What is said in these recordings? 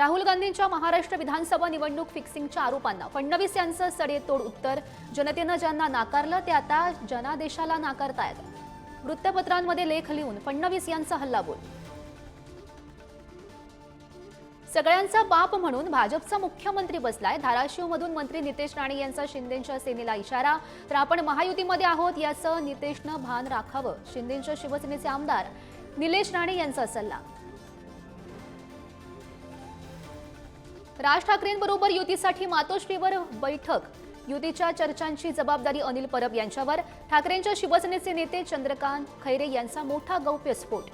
राहुल गांधींच्या महाराष्ट्र विधानसभा निवडणूक फिक्सिंगच्या आरोपांना फडणवीस यांचं सडेतोड उत्तर. जनतेनं ज्यांना नाकारलं ते आता जनादेशाला नाकारतायत. वृत्तपत्रांमध्ये लेख लिहून फडणवीस यांचा हल्लाबोल. सगळ्यांचा बाप म्हणून भाजपचा मुख्यमंत्री बसलाय. धाराशिवमधून मंत्री नितेश राणे यांचा शिंदेच्या सेनेला इशारा. तर आपण महायुतीमध्ये आहोत याचं नितेशनं भान राखावं शिंदेच्या शिवसेनेचे आमदार निलेश राणे यांचा सल्ला. राज ठाकरेंबरोबर युतीसाठी मातोश्रीवर बैठक. युतीच्या चर्चांची जबाबदारी अनिल परब यांच्यावर. ठाकरेंच्या शिवसेनेचे नेते चंद्रकांत खैरे यांचा मोठा गौप्यस्फोट.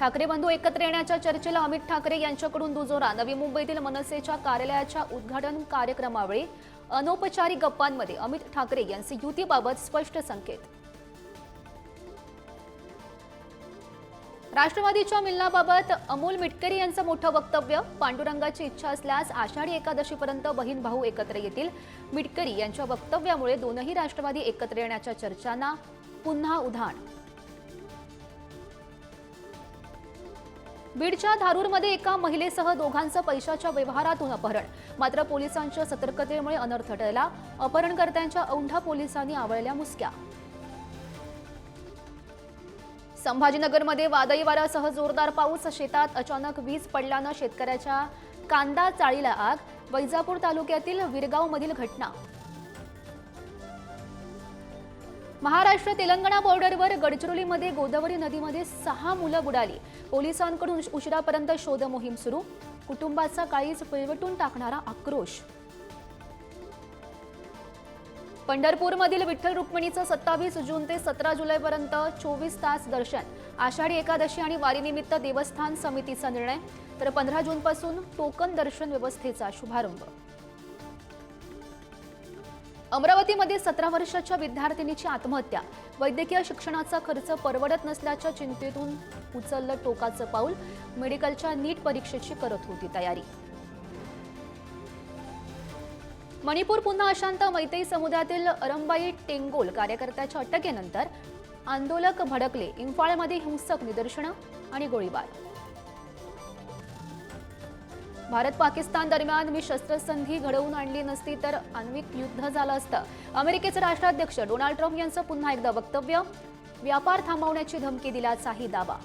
ठाकरे बंधू एकत्र येण्याच्या चर्चेला अमित ठाकरे यांच्याकडून दुजोरा. नवी मुंबईतील मनसेच्या कार्यालयाच्या उद्घाटन कार्यक्रमावेळी अनौपचारिक गप्पांमध्ये अमित ठाकरे यांचे युतीबाबत स्पष्ट संकेत. राष्ट्रवादीच्या मिलनाबाबत अमोल मिटकरी यांचं मोठं वक्तव्य. पांडुरंगाची इच्छा असल्यास आषाढी एकादशीपर्यंत बहीण भाऊ एकत्र येतील. मिटकरी यांच्या वक्तव्यामुळे दोनही राष्ट्रवादी एकत्र येण्याच्या चर्चांना पुन्हा उधाण. बीडच्या धारूरमध्ये एका महिलेसह दोघांचं पैशाच्या व्यवहारातून अपहरण. मात्र पोलिसांच्या सतर्कतेमुळे अनर्थ टळला अपहरणकर्त्यांच्या औंढा पोलिसांनी आवळल्या मुसक्या. संभाजीनगरमध्ये वादळी वाऱ्यासह जोरदार पाऊस. शेतात अचानक वीज पडल्यानं शेतकऱ्याच्या कांदा चाळीला आग. वैजापूर तालुक्यातील विरगावमधील घटना. महाराष्ट्र तेलंगणा बॉर्डरवर गडचिरोलीमध्ये गोदावरी नदीमध्ये सहा मुलं बुडाली. पोलिसांकडून उशिरापर्यंत शोध मोहीम सुरू. कुटुंबाचा काळीच पिळवटून टाकणारा आक्रोश. पंढरपूरमधील विठ्ठल रुक्मिणीचं सत्तावीस जून ते सतरा जुलैपर्यंत चोवीस तास दर्शन. आषाढी एकादशी आणि वारीनिमित्त देवस्थान समितीचा निर्णय. तर पंधरा जूनपासून टोकन दर्शन व्यवस्थेचा शुभारंभ. अमरावतीमध्ये सतरा वर्षाच्या विद्यार्थिनीची आत्महत्या. वैद्यकीय शिक्षणाचा खर्च परवडत नसल्याच्या चिंतेतून उचललं टोकाचं पाऊल. मेडिकलच्या नीट परीक्षेची करत होती तयारी. मणिपूर पुन्हा अशांत मैत्री समुदायातील अरंबाई टेंगोल कार्यकर्त्याच्या अटकेनंतर आंदोलक भडकले. इम्फाळमध्ये हिंसक निदर्शनं आणि गोळीबार. भारत पाकिस्तान दरम्यान मी शस्त्रसंधी घडवून आणली नसती तर आण्विक युद्ध झालं असतं. अमेरिकेचे राष्ट्राध्यक्ष डोनाल्ड ट्रम्प यांचं पुन्हा एकदा वक्तव्य व्यापार थांबवण्याची धमकी दिल्याचाही दावा.